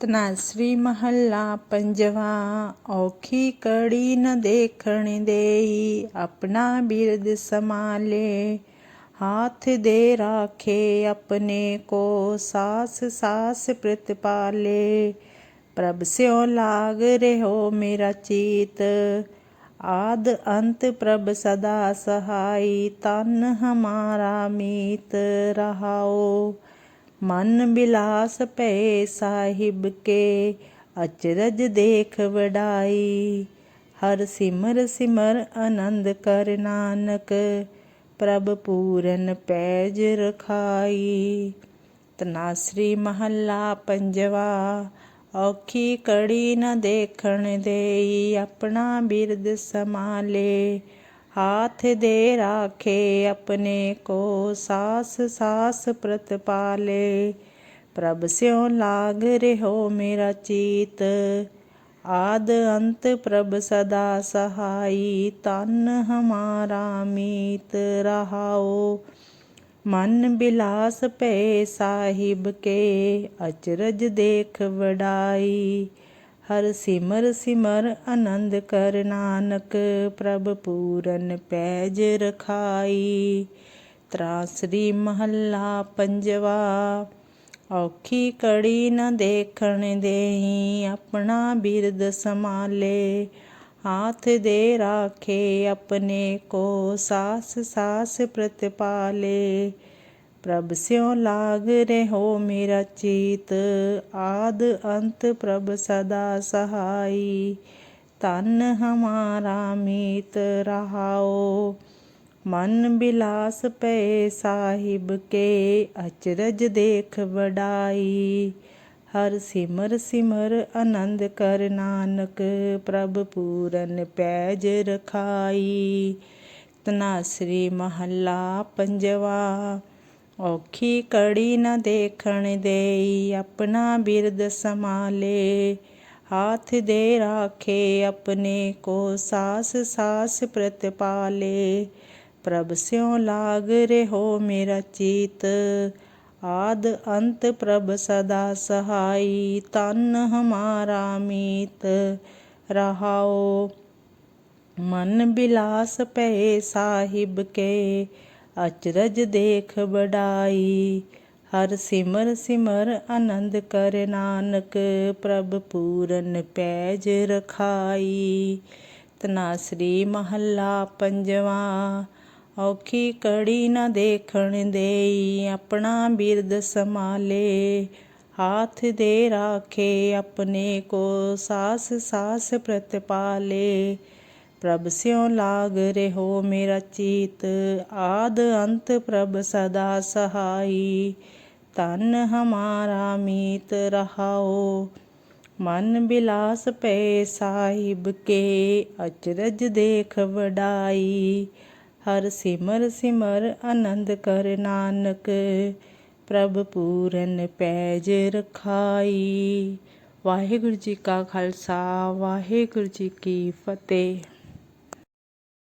ਤਨਾਸਰੀ ਮਹੱਲਾ ਪੰਜਵਾ ਔਖੀ ਕੜੀ ਨ ਦੇਖਣ ਦੇਈ ਆਪਣਾ ਬਿਰਦ ਸਮਾਲੇ ਹਾਥ ਦੇ ਰਾਖੇ ਆਪਣੇ ਕੋ ਸਾਸ ਸਾਸ ਪ੍ਰਤਪਾਲੇ ਪ੍ਰਭ ਸਿਓ ਲਾਗ ਰਹਿਓ ਮੇਰਾ ਚੀਤ ਆਦ ਅੰਤ ਪ੍ਰਭ ਸਦਾ ਸਹਾਈ ਤਨ ਹਮਾਰਾ ਮੀਤ ਰਹਾਓ ਮਨ ਬਿਲਾਸ ਭਏ ਸਾਹਿਬ ਕੇ, ਅਚਰਜ ਦੇਖ ਵਡਾਈ। ਹਰ ਸਿਮਰ ਸਿਮਰ ਆਨੰਦ ਕਰ ਨਾਨਕ, ਪ੍ਰਭ ਪੂਰਨ ਪੈਜ ਰਖਾਈ। ਤਨਾਸਰੀ ਮਹੱਲਾ ਪੰਜਵਾ, ਔਖੀ ਕੜੀ ਨ ਦੇਖਣ ਦੇਈ, ਆਪਣਾ ਬਿਰਦ ਸਮਾਲੇ ਹਾਥ ਦੇ ਰਾਖੇ ਆਪਣੇ ਕੋ ਸਾਸ ਸਾਸ ਪ੍ਰਤਪਾਲੇ ਪ੍ਰਭ ਸਿਓ ਲਾਗ ਰਹਿਓ ਮੇਰਾ ਚੀਤ ਆਦ ਅੰਤ ਪ੍ਰਭ ਸਦਾ ਸਹਾਈ ਤਨ ਹਮਾਰਾ ਮੀਤ ਰਹਾਓ ਮਨ ਬਿਲਾਸ ਭਏ ਸਾਹਿਬ ਕੇ ਅਚਰਜ ਦੇਖ ਵਡਾਈ ਹਰ ਸਿਮਰ ਸਿਮਰ ਆਨੰਦ ਕਰ ਨਾਨਕ, ਪ੍ਰਭ ਪੂਰਨ ਪੈਜ ਰਖਾਈ। ਤ੍ਰਾਸਰੀ ਮਹੱਲਾ ਪੰਜਵਾ, ਔਖੀ ਕੜੀ ਨ ਦੇਖਣ ਦੇਹੀ, ਆਪਣਾ ਬਿਰਦ ਸਮਾਲੇ ਹਾਥ ਦੇ ਰਾਖੇ ਆਪਣੇ ਕੋ, ਸਾਸ ਸਾਸ ਪ੍ਰਤਪਾਲੇ। ਪ੍ਰਭ ਸਿਓ ਲਾਗ ਰਹੋ ਮੇਰਾ ਚੀਤ, ਆਦ ਅੰਤ ਪ੍ਰਭ ਸਦਾ ਸਹਾਈ। ਤਨ ਹਮਾਰਾ ਮੀਤ ਰਹਾਓ, ਮਨ ਬਿਲਾਸ ਪਏ ਸਾਹਿਬ ਕੇ, ਅਚਰਜ ਦੇਖ ਵਡਾਈ। ਹਰ ਸਿਮਰ ਸਿਮਰ ਆਨੰਦ ਕਰ ਨਾਨਕ, ਪ੍ਰਭ ਪੂਰਨ ਪੈਜ ਰਖਾਈ। ਤਨਾਸਰੀ ਮਹੱਲਾ ਪੰਜਵਾ ਔਖੀ ਕੜੀ ਨਾ ਦੇਖਣ ਦੇਈ ਆਪਣਾ ਬਿਰਦ ਸਮਾਲੇ ਹਾਥ ਦੇ ਰਾਖੇ ਆਪਣੇ ਕੋ ਸਾਸ ਸਾਸ ਪ੍ਰਤਪਾਲੇ ਪ੍ਰਭ ਸਿਓ ਲਾਗ ਰਹਿਓ ਮੇਰਾ ਚੀਤ। ਆਦ ਅੰਤ ਪ੍ਰਭ ਸਦਾ ਸਹਾਈ। ਤਨ ਹਮਾਰਾ ਮੀਤ। ਰਹਾਓ, ਮਨ ਬਿਲਾਸ ਪਏ ਸਾਹਿਬ ਕੇ। ਅਚਰਜ ਦੇਖ ਬੜਾਈ ਹਰ ਸਿਮਰ ਸਿਮਰ ਆਨੰਦ ਕਰ ਨਾਨਕ, ਪ੍ਰਭ ਪੂਰਨ ਪੈਜ ਰਖਾਈ। ਤਨਾਸਰੀ ਮਹੱਲਾ ਪੰਜਵਾ, ਔਖੀ ਕੜੀ ਨਾ ਦੇਖਣ ਦੇਈ, ਆਪਣਾ ਬਿਰਦ ਸਮਾਲੇ ਹਾਥ ਦੇ ਰਾਖੇ ਆਪਣੇ ਕੋ, ਸਾਸ ਸਾਸ ਪ੍ਰਤਪਾਲੇ। ਪ੍ਰਭ ਸਿਓ ਲਾਗ ਰਹਿਓ ਮੇਰਾ ਚੀਤ, ਆਦ ਅੰਤ ਪ੍ਰਭ ਸਦਾ ਸਹਾਈ। ਤਨ ਹਮਾਰਾ ਮੀਤ ਰਹਾਓ, ਮਨ ਬਿਲਾਸ ਪਏ ਸਾਹਿਬ ਕੇ, ਅਚਰਜ ਦੇਖ ਵਡਾਈ। ਹਰ ਸਿਮਰ ਸਿਮਰ ਆਨੰਦ ਕਰ ਨਾਨਕ, ਪ੍ਰਭ ਪੂਰਨ ਪੈਜ ਰਖਾਈ। ਵਾਹਿਗੁਰੂ ਜੀ ਕਾ ਖਾਲਸਾ, ਵਾਹਿਗੁਰੂ ਜੀ ਕੀ ਫਤਿਹ।